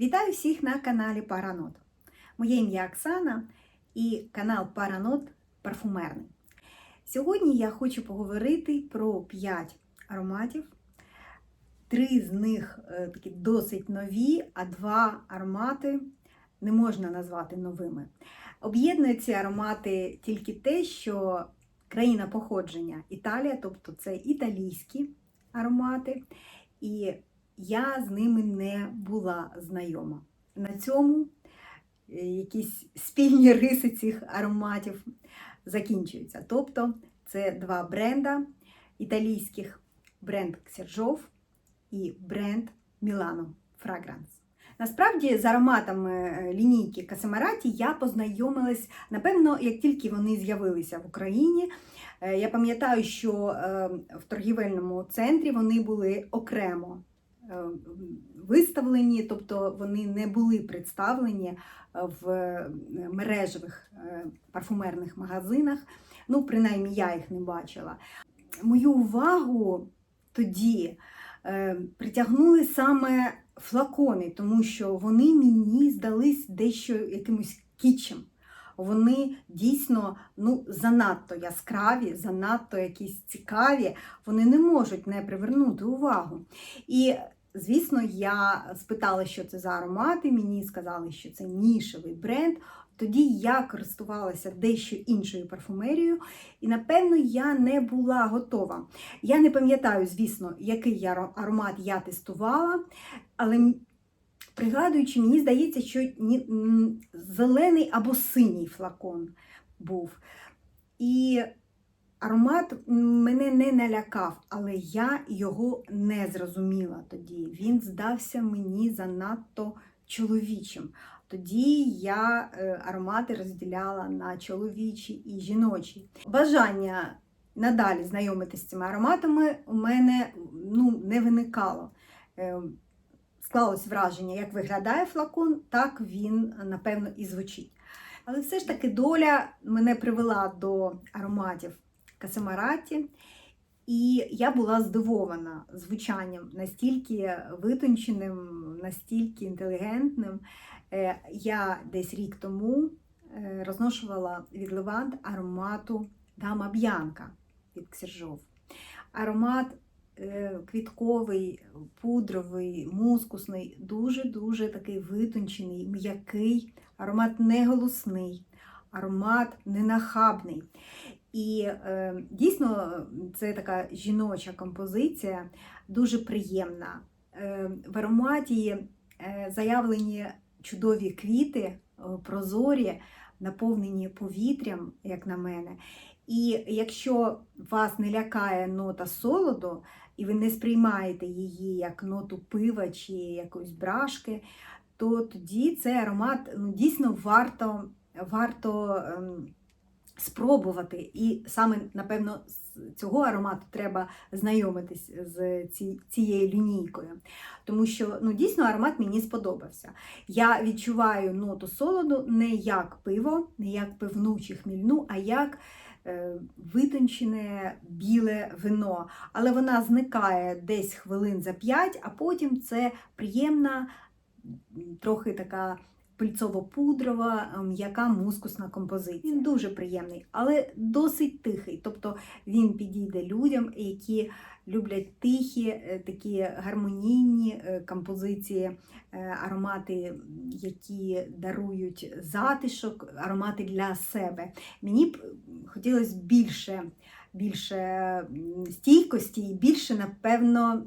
Вітаю всіх на каналі Паранот. Моє ім'я Оксана і канал Паранот парфумерний. Сьогодні я хочу поговорити про 5 ароматів. Три з них е, такі досить нові, а два аромати не можна назвати новими. Об'єднує ці аромати тільки те, що країна походження Італія, тобто це італійські аромати, і я з ними не була знайома. На цьому е, якісь спільні риси цих ароматів закінчуються. Тобто це два бренда італійських бренд Ксержов і бренд Milano Fragrance. Насправді з ароматами е, лінійки Касамараті я познайомилась, напевно, як тільки вони з'явилися в Україні. Е, Я пам'ятаю, що в торгівельному центрі вони були окремо виставлені, тобто вони не були представлені в е, мережевих е, парфумерних магазинах. Ну, принаймні, я їх не бачила. Мою увагу тоді е, притягнули саме флакони, тому що вони мені здались дещо якимось кічем. Вони дійсно ну, занадто яскраві, занадто якісь цікаві, вони не можуть не привернути увагу. І, звісно, я спитала, що це за аромати. Мені сказали, що це нішевий бренд. Тоді я користувалася дещо іншою парфумерією, і, напевно, я не була готова. Я не пам'ятаю, звісно, який аромат я тестувала, але пригадуючи, мені здається, що зелений або синій флакон був. І аромат мене не налякав, але я його не зрозуміла тоді. Він здався мені занадто чоловічим. Тоді я е, аромати розділяла на чоловічі і жіночі. Бажання надалі знайомитися з цими ароматами у мене ну, не виникало. Е, Склалось враження, як виглядає флакон, так він, напевно, і звучить. Але все ж таки доля мене привела до ароматів Касамараті, і я була здивована звучанням настільки витонченим, настільки інтелігентним. Е, Я десь рік тому е, розношувала від Левант аромату Дама Б'янка від Ксержов. Аромат е, квітковий, пудровий, мускусний, дуже-дуже такий витончений, м'який, аромат не голосний, аромат ненахабний. І е, дійсно це така жіноча композиція, дуже приємна. Е, в ароматі е, заявлені чудові квіти, е, прозорі, наповнені повітрям, як на мене. І якщо вас не лякає нота солоду, і ви не сприймаєте її як ноту пива чи якоїсь брашки, то тоді цей аромат ну, дійсно варто, варто ем, спробувати. І саме, напевно, з цього аромату треба знайомитись з цією лінійкою. Тому що ну, дійсно аромат мені сподобався. Я відчуваю ноту солоду не як пиво, не як пивну чи хмільну, а як е, витончене біле вино. Але вона зникає десь хвилин за 5, а потім це приємна, трохи така пильцово-пудрова, м'яка мускусна композиція. Він дуже приємний, але досить тихий. Тобто він підійде людям, які люблять тихі, е, такі гармонійні е, композиції, е, аромати, які дарують затишок, аромати для себе. Мені б хотілося більше, більше стійкості і більше, напевно,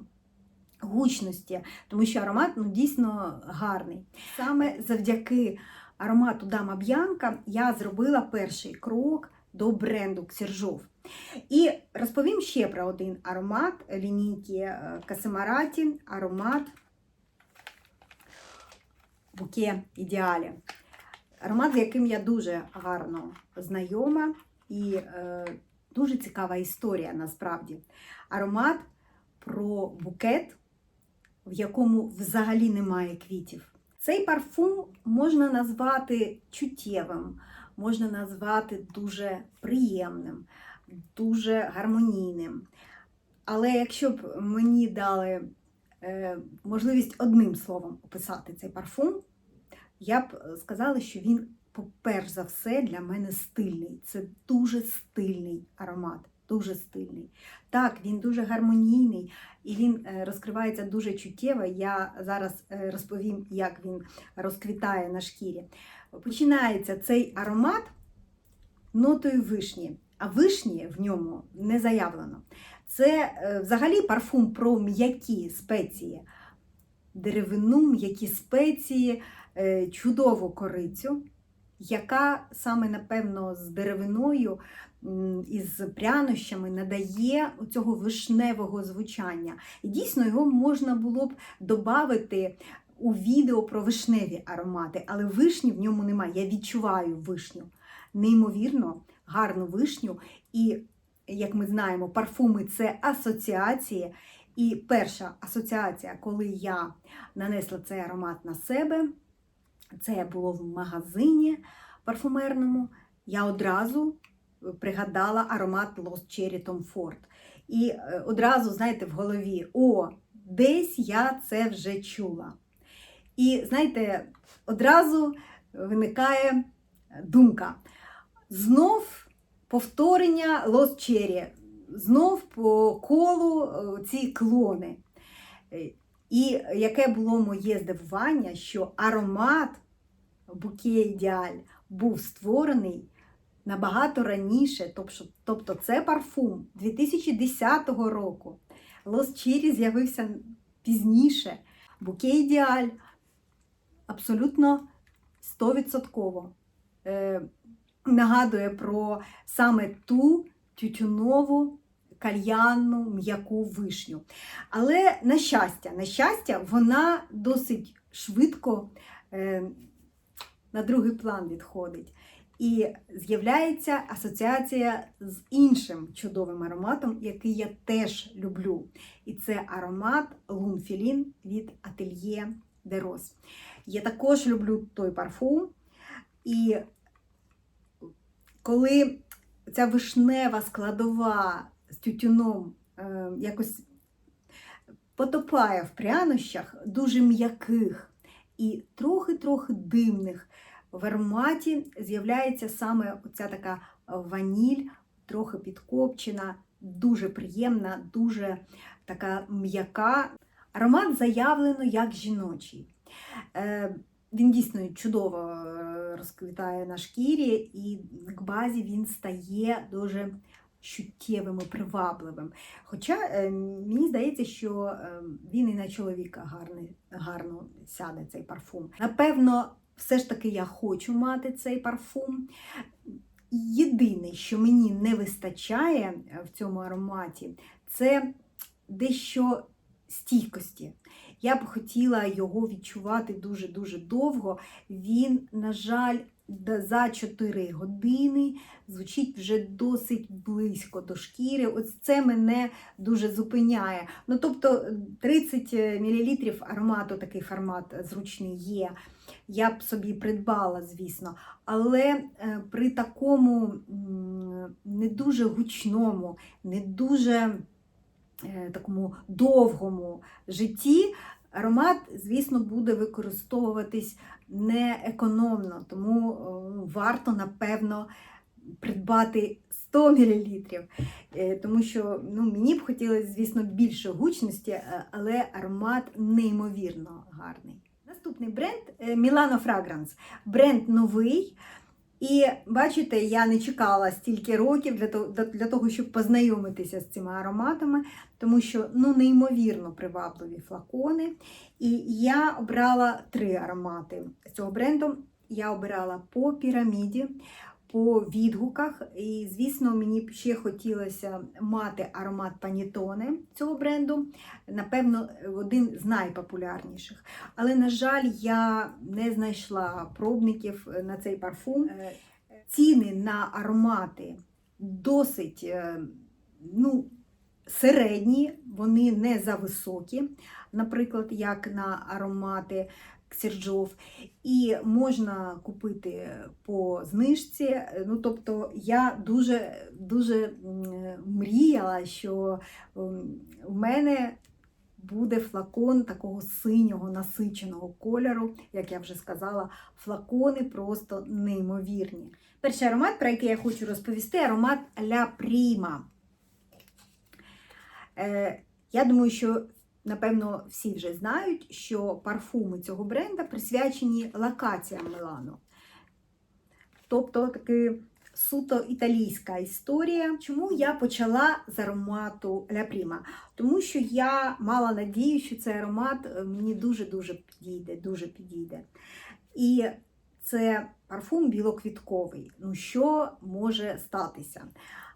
гучності, тому що аромат ну, дійсно гарний. Саме завдяки аромату Дама Б'янка я зробила перший крок до бренду Ксержов. І розповім ще про один аромат лінійки е, Касамараті, аромат Буке Ідеалі. Аромат, з яким я дуже гарно знайома і е, дуже цікава історія насправді. Аромат про букет, в якому взагалі немає квітів. Цей парфум можна назвати чуттєвим, можна назвати дуже приємним, дуже гармонійним. Але якщо б мені дали е, можливість одним словом описати цей парфум, я б е, сказала, що він, перш за все, для мене стильний. Це дуже стильний аромат. Дуже стильний. Так, він дуже гармонійний і він е, розкривається дуже чуттєво. Я зараз е, розповім, як він розквітає на шкірі. Починається цей аромат нотою вишні, а вишні в ньому не заявлено. Це е, взагалі парфум про м'які спеції, деревину, м'які спеції, чудову корицю, яка саме, напевно, з деревиною м, і з прянощами надає цього вишневого звучання. І дійсно його можна було б додати у відео про вишневі аромати, але вишні в ньому немає. Я відчуваю вишню. Неймовірно гарну вишню. І, як ми знаємо, парфуми це асоціації. І перша асоціація, коли я нанесла цей аромат на себе, це було в магазині парфумерному. Я одразу пригадала аромат Lost Cherry Tom Ford. І е, одразу, знаєте, в голові: о, десь я це вже чула. І знаєте, одразу виникає думка. Знов повторення Lost Cherry, знов по колу е, ці клони. Е, І яке було моє здивування, що аромат Ідеаль був створений набагато раніше, тобто, тобто це парфум 2010 року. Lost Cherry з'явився пізніше. Буке Ідеаль абсолютно 100% е, нагадує про саме ту тютюнову кальянну м'яку вишню. Але на щастя, на щастя, вона досить швидко е, на другий план відходить. І з'являється асоціація з іншим чудовим ароматом, який я теж люблю. І це аромат Лунфілін від de Rose. Я також люблю той парфум. І коли ця вишнева складова з тютюном е, якось потопає в прянощах, дуже м'яких і трохи-трохи димних, в ароматі з'являється саме оця така ваніль, трохи підкопчена, дуже приємна, дуже така м'яка. Аромат заявлено як жіночий. Е, Він дійсно чудово е, розквітає на шкірі, і к базі він стає дуже чуттєвим і привабливим. Хоча е, мені здається, що е, він і на чоловіка гарний, гарно сяде цей парфум. Напевно, все ж таки я хочу мати цей парфум. Єдине, що мені не вистачає в цьому ароматі, це дещо стійкості. Я б хотіла його відчувати дуже-дуже довго. Він, на жаль, за 4 години звучить вже досить близько до шкіри. Ось це мене дуже зупиняє. Ну, тобто 30 мл аромату, такий формат зручний є. Я б собі придбала, звісно. Але е, при такому не дуже гучному, не дуже е, такому довгому житті. Аромат, звісно, буде використовуватись не економно, тому варто, напевно, придбати 100 мл. Тому що ну, мені б хотілося, звісно, більше гучності, е, але аромат неймовірно гарний. Наступний бренд Milano Fragrance. Бренд новий. І бачите, я не чекала стільки років для того, для того, щоб познайомитися з цими ароматами, тому що ну, неймовірно привабливі флакони. І я обрала три аромати з цього бренду. Я обирала по піраміді, по відгуках. І, звісно, мені б ще хотілося мати аромат панітони цього бренду. Напевно, один з найпопулярніших. Але, на жаль, я не знайшла пробників на цей парфум. Ціни на аромати досить ну, середні, вони не зависокі, наприклад, як на аромати Ксерджов, і можна купити по знижці. Ну, тобто я дуже дуже мріяла, що в мене буде флакон такого синього насиченого кольору, як я вже сказала, флакони просто неймовірні. Перший аромат, про який я хочу розповісти, аромат Ля Пріма. Е, я думаю, що, напевно, всі вже знають, що парфуми цього бренда присвячені локаціям Милану. Тобто таки суто італійська історія. Чому я почала з аромату Ля Пріма? Тому що я мала надію, що цей аромат е, мені дуже-дуже підійде, дуже підійде. І це парфум білоквітковий. Ну, що може статися?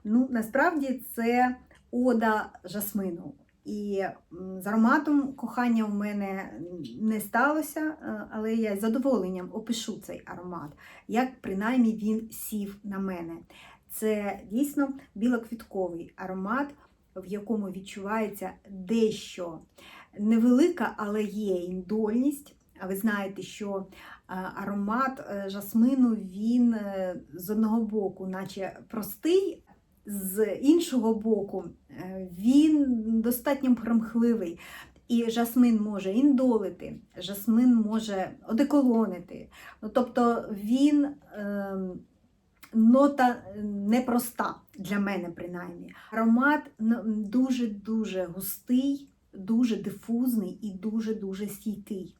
Ну, насправді це ода жасмину. І з ароматом кохання в мене не сталося, е, але я з задоволенням опишу цей аромат, як принаймні він сів на мене. Це дійсно білоквітковий аромат, в якому відчувається дещо невелика, але є індольність. А ви знаєте, що е, аромат е, жасмину він з одного боку, наче простий, з іншого боку, е, він достатньо примхливий. І жасмин може індолити, жасмин може одеколонити. Ну, тобто він е, нота непроста для мене, принаймні. Аромат дуже-дуже густий, дуже дифузний і дуже-дуже стійкий.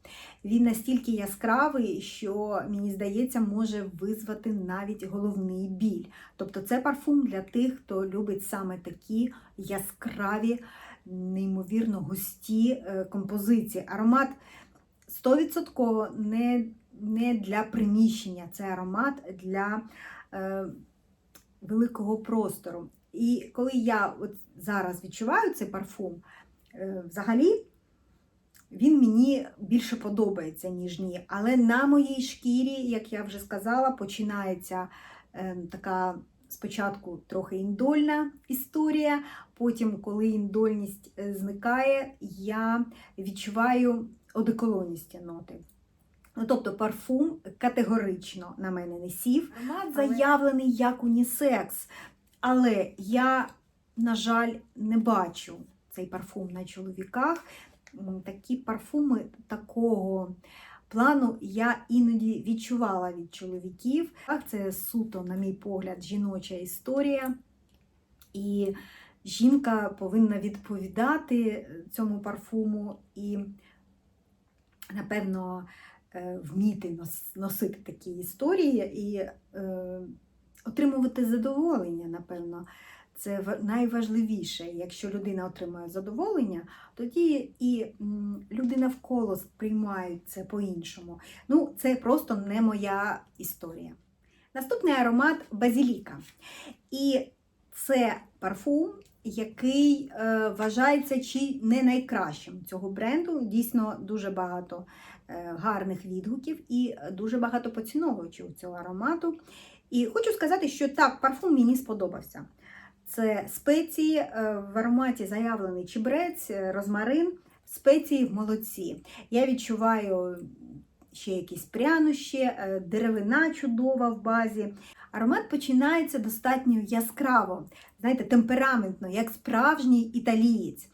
Він настільки яскравий, що, мені здається, може визвати навіть головний біль. Тобто це парфум для тих, хто любить саме такі яскраві, неймовірно густі е, композиції. Аромат 100% не, не для приміщення, це аромат для е, великого простору. І коли я от зараз відчуваю цей парфум, взагалі він мені більше подобається, ніж ні. Але на моїй шкірі, як я вже сказала, починається е, така спочатку трохи індольна історія. Потім, коли індольність е, зникає, я відчуваю одеколоністі ноти. Ну, тобто парфум категорично на мене не сів. Аромат Але- заявлений як унісекс. Але я, на жаль, не бачу цей парфум на чоловіках. Такі парфуми такого плану я іноді відчувала від чоловіків. Це суто, на мій погляд, жіноча історія. І жінка повинна відповідати цьому парфуму і, напевно, е, вміти носити такі історії і е, отримувати задоволення, напевно. Це найважливіше. Якщо людина отримує задоволення, тоді і люди навколо сприймають це по-іншому. Ну, це просто не моя історія. Наступний аромат базіліка. І це парфум, який е, вважається чи не найкращим цього бренду. Дійсно, дуже багато е, гарних відгуків і дуже багато поціновувачів цього аромату. І хочу сказати, що так, парфум мені сподобався. Це спеції е, в ароматі заявлений чебрець, е, розмарин, спеції в молоці. Я відчуваю ще якісь прянощі, е, деревина чудова в базі. Аромат починається достатньо яскраво, знаєте, темпераментно, як справжній італієць.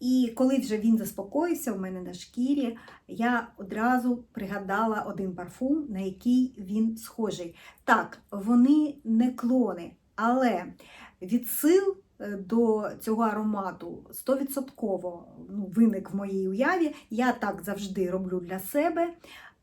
І коли вже він заспокоївся у мене на шкірі, я одразу пригадала один парфум, на який він схожий. Так, вони не клони, але відсил е, до цього аромату 100% ну, виник в моїй уяві. Я так завжди роблю для себе.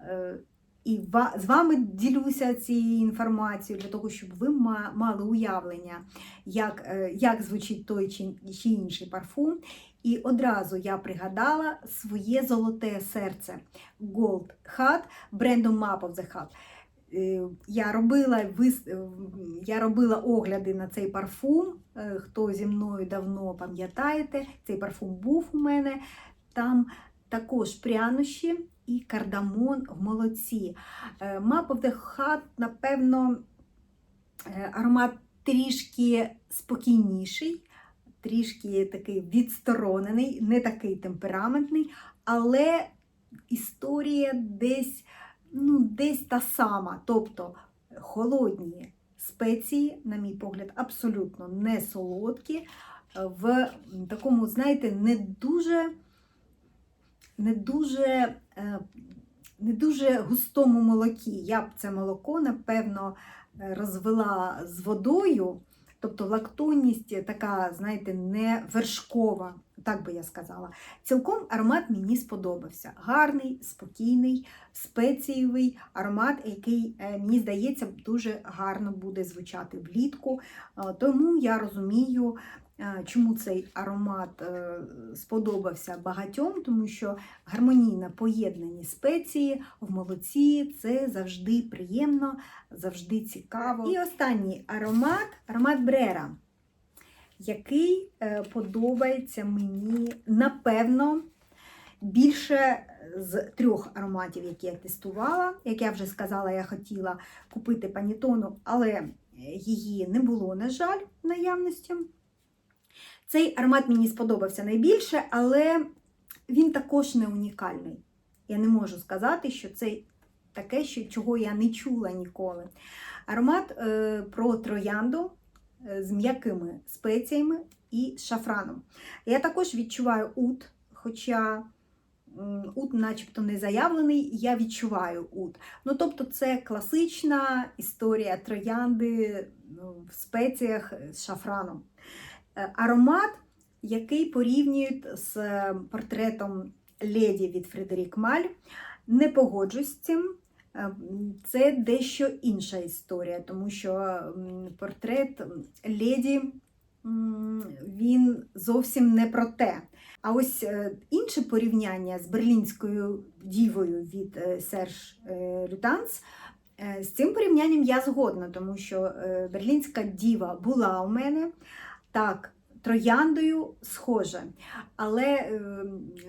Е, І з вами ділюся цією інформацією для того, щоб ви мали уявлення, як, е, як звучить той чи, інший парфум. І одразу я пригадала своє золоте серце Gold Hat брендом Map of the Hat. Е, Я робила, е, я робила огляди на цей парфум. Е, Хто зі мною давно пам'ятаєте, цей парфум був у мене. Там також прянощі і кардамон в молоці. Map of the Hat, напевно, аромат трішки спокійніший, трішки такий відсторонений, не такий темпераментний, але історія десь, ну, десь та сама. Тобто холодні спеції, на мій погляд, абсолютно не солодкі, е, в такому, знаєте, не дуже не дуже, е, не дуже густому молокі. Я б це молоко, напевно, е, розвела з водою. Тобто лактонність така, знаєте, не вершкова, так би я сказала. Цілком аромат мені сподобався. Гарний, спокійний, спецієвий аромат, який, е, мені здається, дуже гарно буде звучати влітку. Е, Тому я розумію, е, чому цей аромат сподобався багатьом, тому що гармонійно поєднані спеції в молоці це завжди приємно, завжди цікаво. І останній аромат аромат Брера, який е, подобається мені, напевно, більше з трьох ароматів, які я тестувала. Як я вже сказала, я хотіла купити панітону, але її не було, на жаль, в наявності. Цей аромат мені сподобався найбільше, але він також не унікальний. Я не можу сказати, що це таке, що, чого я не чула ніколи. Аромат е, про троянду е, з м'якими спеціями і шафраном. Я також відчуваю ут, хоча ут начебто не заявлений, я відчуваю ут. Ну, тобто це класична історія троянди ну, в спеціях з шафраном. Е, Аромат, який порівнюють з е, портретом леді від Фредерік Маль. Не погоджусь з цим. Це дещо інша історія, тому що портрет леді він зовсім не про те. А ось е, інше порівняння з берлінською дівою від е, Серж е, Лютанс. З цим порівнянням я згодна, тому що берлінська діва була у мене так, трояндою схоже. Але е,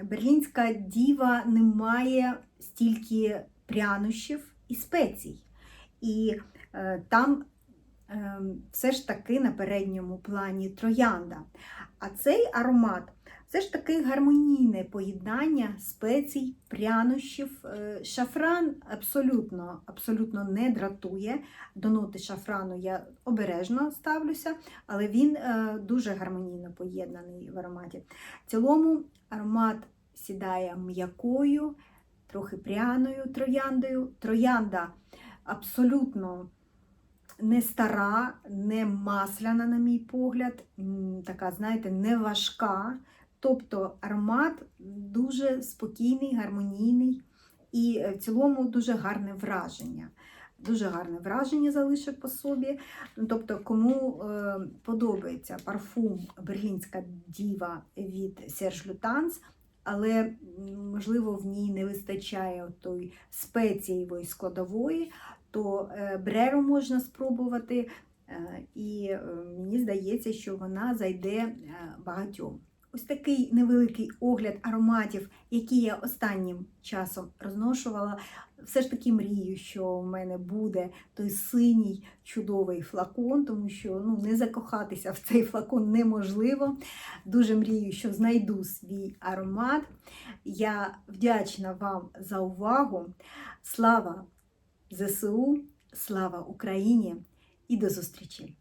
берлінська діва не має стільки прянощів і спецій. І е, там е, все ж таки на передньому плані троянда. А цей аромат все ж таки гармонійне поєднання спецій, прянощів. Е, Шафран абсолютно, абсолютно не дратує. До ноти шафрану я обережно ставлюся, але він е, дуже гармонійно поєднаний в ароматі. В цілому аромат сідає м'якою, трохи пряною трояндою. Троянда абсолютно не стара, не масляна, на мій погляд, така, знаєте, не важка. Тобто аромат дуже спокійний, гармонійний і в цілому дуже гарне враження. Дуже гарне враження залишив по собі. Тобто, кому е, подобається парфум Берлінська діва від Серж Лютанс, але можливо в ній не вистачає той спецієвої складової, то бреро можна спробувати, е, і е, мені здається, що вона зайде е, багатьом. Ось такий невеликий огляд ароматів, які я останнім часом розношувала. Все ж таки мрію, що в мене буде той синій чудовий флакон, тому що ну, не закохатися в цей флакон неможливо. Дуже мрію, що знайду свій аромат. Я вдячна вам за увагу. Слава ЗСУ, слава Україні і до зустрічі!